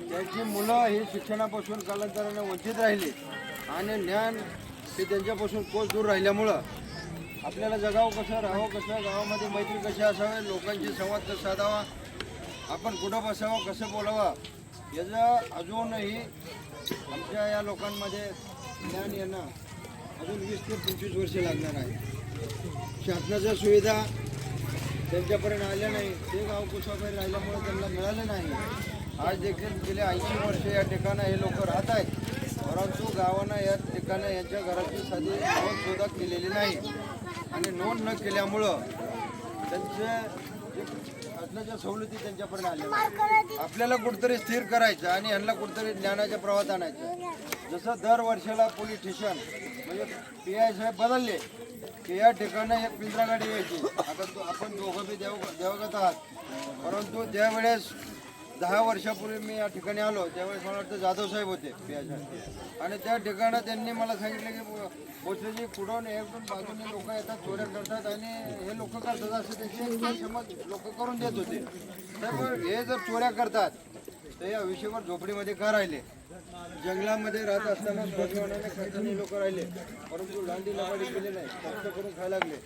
त्याची मुलं ही शिक्षणापासून कालांतराने वंचित राहिली आणि ज्ञान हे त्यांच्यापासून कोच दूर राहिल्यामुळं आपल्याला जगावं कसं राहावं कसं गावामध्ये मैत्री कशी असावे लोकांशी संवाद कसा साधावा आपण कुठं बसावं कसं बोलावं याचं अजूनही आमच्या या लोकांमध्ये ज्ञान येणं अजून वीस ते पंचवीस वर्षे लागणार आहे. शासनाच्या सुविधा त्यांच्यापर्यंत आल्या नाही ते गाव कुसाबाहेर राहिल्यामुळे त्यांना मिळालं नाही. आज देखील गेले ऐंशी वर्ष या ठिकाणी हे लोक राहत आहेत. परंतु गावानं या ठिकाणी यांच्या घराची साधी नोंदसुद्धा केलेली नाही. आणि नोंद न केल्यामुळं त्यांचे जे सवलती त्यांच्यापर्यंत आल्या आपल्याला कुठंतरी स्थिर करायचं आणि यांना कुठंतरी ज्ञानाच्या प्रवाहात आणायचं. जसं दर वर्षाला पोलीस स्टेशन म्हणजे पी आय साहेब बदलले की या ठिकाणी एक पिंजरा यायची. आता तो आपण दोघं बी देव देवगत आहात. परंतु त्यावेळेस दहा वर्षापूर्वी मी या ठिकाणी आलो त्यावेळेस मला वाटतं जाधव साहेब होते आणि त्या ठिकाणं त्यांनी मला सांगितलं की भोसलेजी कुडून एक दोन बाजूने लोक येतात चोऱ्या करतात आणि हे लोक करतात असं त्यांचे समज लोक करून देत होते. तर हे जर चोऱ्या करतात तर या विषयावर झोपडीमध्ये का राहिले? जंगलामध्ये राहत असताना लोक राहिले परंतु लांडी लबाडी केले नाही करून खायला लागले.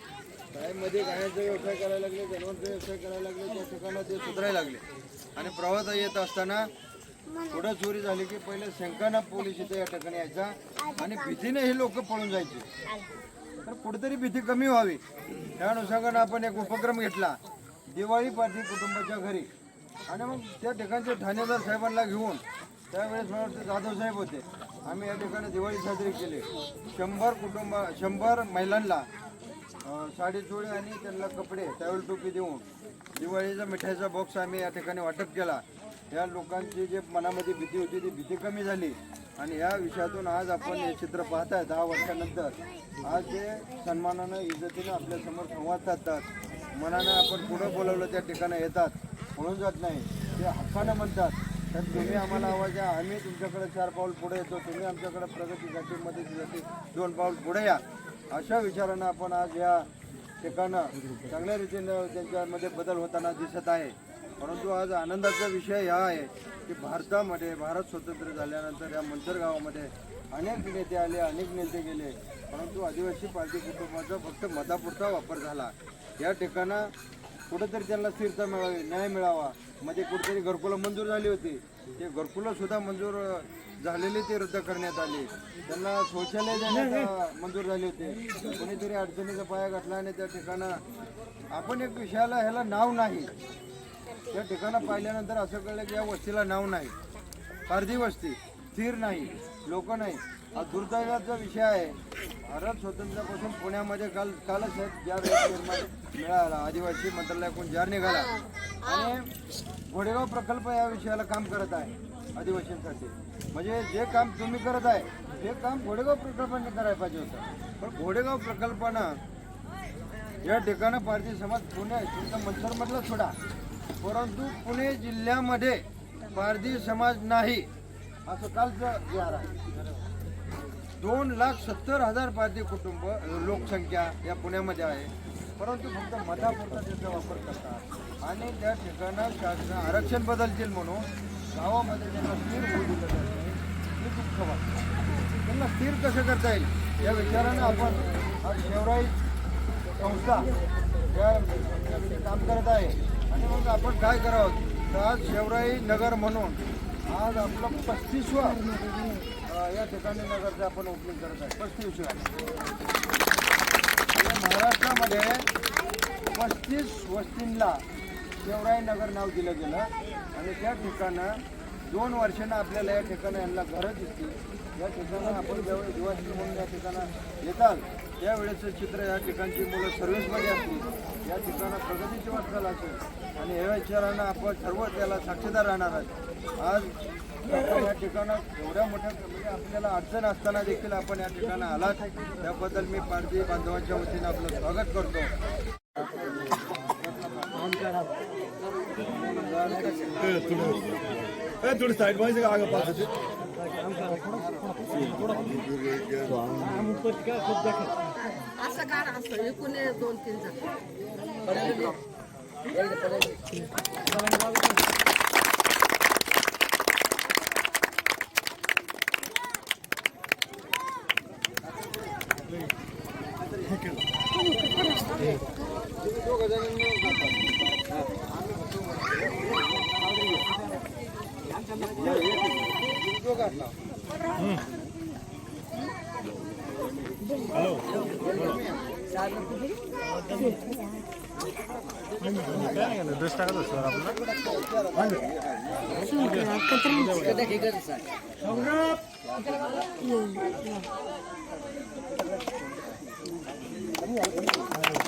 गायमध्ये गाण्याचा व्यवसाय करायला लागले जनावरचा व्यवसाय करायला लागले त्या ठिकाणी ते सुधारायला लागले. आणि प्रवास येत असताना थोडं चोरी झाली की पहिले शंकाना पोलीस इथे या ठिकाणी यायचा आणि भीतीने हे लोक पळून जायचे. तर कुठेतरी भीती कमी व्हावी. त्या अनुषंगानं आपण एक उपक्रम घेतला दिवाळी पार्टी कुटुंबाच्या घरी. आणि मग त्या ठिकाणचे ठाणेदार साहेबांना घेऊन त्यावेळेस मला वाटतं जाधव साहेब होते. आम्ही या ठिकाणी दिवाळी साजरी केली. शंभर कुटुंब शंभर महिलांना साडी चोळी आणि त्यांना कपडे त्यावेळी टोपी देऊन दिवाळीचा मिठाईचा बॉक्स आम्ही या ठिकाणी वाटप केला. या लोकांची जे मनामध्ये भीती होती ती भीती कमी झाली. आणि या विषयातून आज आपण हे चित्र पाहताय दहा वर्षानंतर. आज ते सन्मानानं इज्जतीनं आपल्यासमोर संवाद साधतात मनानं आपण पुढं बोलवलं त्या ठिकाणी येतात. म्हणून जात नाही ते हक्कानं म्हणतात. तर तुम्ही आम्हाला आवाज द्या आम्ही तुमच्याकडे चार पाऊल पुढे येतो तुम्ही आमच्याकडे प्रगतीसाठी मदतीसाठी दोन पाऊल पुढे या. अशा विचारानं आपण आज या ठिकाणं चांगल्या रीतीनं त्यांच्यामध्ये बदल होताना दिसत आहे. परंतु आज आनंदाचा विषय हा आहे की भारतामध्ये भारत स्वतंत्र झाल्यानंतर या मंचर गावामध्ये अनेक नेते आले अनेक नेते गेले. परंतु आदिवासी पार्टी कुटुंबाचा फक्त मतापुरता वापर झाला. या ठिकाणं कुठंतरी त्यांना स्थिरता मिळावी न्याय मिळावा. म्हणजे कुठेतरी घरकुलं मंजूर झाली होती. ते घरकुलंसुद्धा मंजूर झालेली ते रद्द करण्यात आले. त्यांना शौचालय देण्यात मंजूर झाले होते. कोणीतरी अडचणीचा पाया घातला आणि त्या ठिकाणं आपण एक विषयाला ह्याला नाव नाही. त्या ठिकाणं पाहिल्यानंतर असं कळलं की या वस्तीला नाव नाही. अर्धी वस्ती स्थिर नाही लोक नाही. हा दुर्दैवाचा विषय आहे. भारत स्वातंत्र्यापासून पुण्यामध्ये काल कालच एक जार मिळाला आदिवासी मंत्रालयाकडून जार निघाला. आणि घोडेगाव प्रकल्प या विषयाला काम करत आहे. आदिवासींसाठी. म्हणजे जे काम तुम्ही करत आहे ते काम घोडेगाव प्रकल्पाने करायला पाहिजे होतं. पण घोडेगाव प्रकल्पानं या ठिकाणं पारधी समाज पुणे तुमचा मंथरमधला सोडा. परंतु पुणे जिल्ह्यामध्ये पारधी समाज नाही असं कालचं विहार आहे. दोन लाख सत्तर हजार पारधी कुटुंब लोकसंख्या या पुण्यामध्ये आहे. परंतु फक्त मतापुरता त्याचा वापर करतात. आणि त्या ठिकाणं शासन आरक्षण बदलतील म्हणून गावामध्ये त्यांना स्थिर होऊ दिलं जात नाही हे दुःख वाटतं. त्यांना स्थिर कसं करता येईल? या विचारानं आपण आज शेवराई संस्था या काम करत आहे. आणि मग आपण काय करावं? तर आज शेवराई नगर म्हणून आज आपलं पस्तीसवं या ठिकाणी नगरचं आपण ओपनिंग करत आहे. पस्तीसव्या महाराष्ट्रामध्ये पस्तीस वस्तींना शेवराई नगर नाव दिलं गेलं. आणि त्या ठिकाणं दोन वर्षानं आपल्याला या ठिकाणं यांना घरं दिसतील या ठिकाणं आपण ज्यावेळेस दिवाळी म्हणून या ठिकाणं येतात त्यावेळेचं चित्र या ठिकाणची मुलं सर्व्हिसमध्ये असतील. या ठिकाणं प्रगतीची वाटचाल असेल. आणि या विचारानं आपण सर्व त्याला साक्षीदार राहणार आहोत. आज आपण या ठिकाणं एवढ्या मोठ्या म्हणजे आपल्याला अडचण असताना देखील आपण या ठिकाणं आलात. त्याबद्दल मी पारधी बांधवांच्या वतीनं आपलं स्वागत करतो. थोड़ी साइड वाइज आगे पास असं काढ असं एकूण दोन तीन जण दोघ जणांना रे तुमच्या म्हणजे हाताने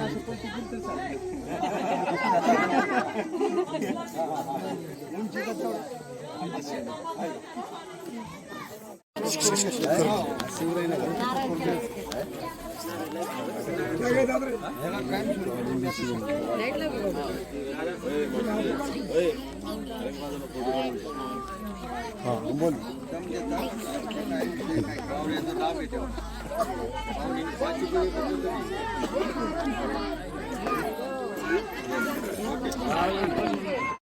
असं पैसे दिले तर चालेल. उंची तर